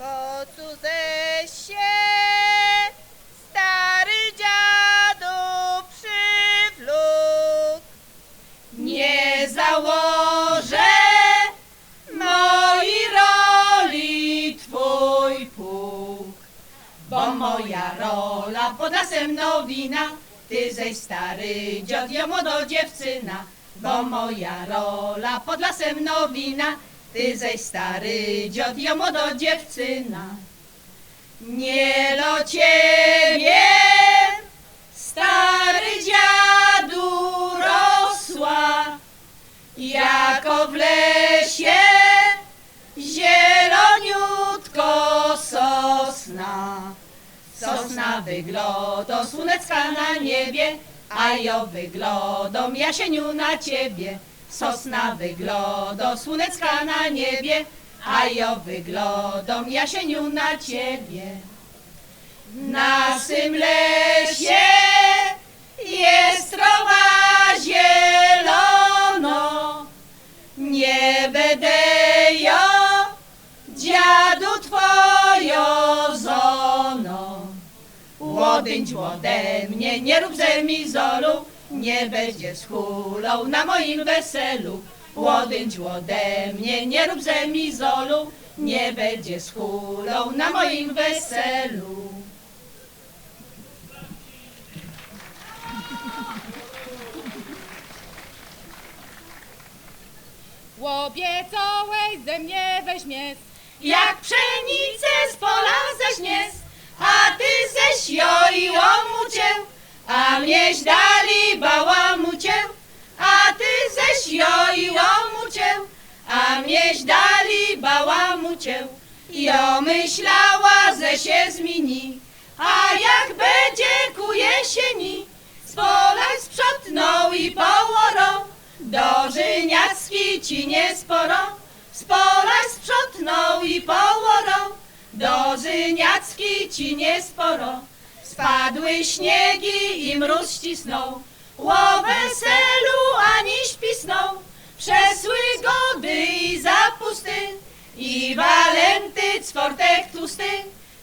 kocu ze się stary dziadu przywlókł. Nie założę mojej roli twój puk, bo moja rola pod lasem nowina, ty ześ stary dziad, ja młodo dziewczyna, bo moja rola pod lasem nowina, ty ześ stary dziad, ja młodo dziewczyna. Nie lo ciebie, stary dziadu, rosła, jako w lesie zieloniutko sosna. Sosna wygląda słonecka na niebie, a ja wyglądam jasieniu na ciebie. Sosna wygląda słonecka na niebie, a ja wyglądam jasieniu na ciebie. W naszym lesie jest trawa zielono, nie będę ja dziadu twojo zono. Łodęć ode mnie, nie rób ze mi zolu, nie będzie schulał na moim weselu. Łodęć ode mnie, nie rób ze mi zolu, nie będzie schulał na moim weselu. Łobiecałeś ze mnie weźmiesz, Jak pszenicę z pola ześniesz, a ty ześ joiło mu cię, a mieś dali bała mu cię, a ty ześ joiło mu cię, a mieś dali bała mu cię. Jo myślała, że się zmieni, a jak będzie ku jesieni, z pola sprzątnął i połorą, do żyniacki ci nie sporo, z pola sprzątnął i połorą, do żyniacki ci nie sporo. Spadły śniegi i mróz ścisnął, ło weselu ani śpisnął, przesły gody i zapusty, i walenty cwortek tłusty,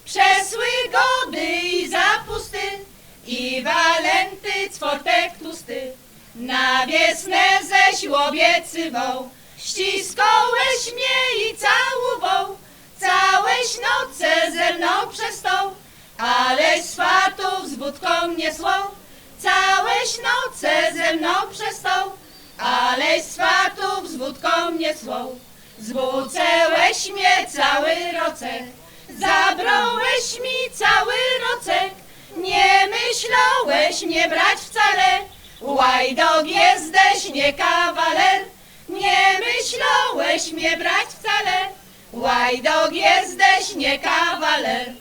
przesły gody i zapusty, i walenty cwortek tłusty. Na wiesnę ześ łobiecywał, ściskałeś mnie i całował, całeś noce ze mną przestał, aleś swatów z wódką nie słał, całeś noce ze mną przestał, aleś swatów z wódką nie słał. Zwrócęłeś mnie cały rocek, zabrałeś mi cały rocek, nie myślałeś mnie brać wcale, łajdog jesteś, nie kawaler, nie myślałeś mnie brać wcale, łajdog jesteś, nie kawaler.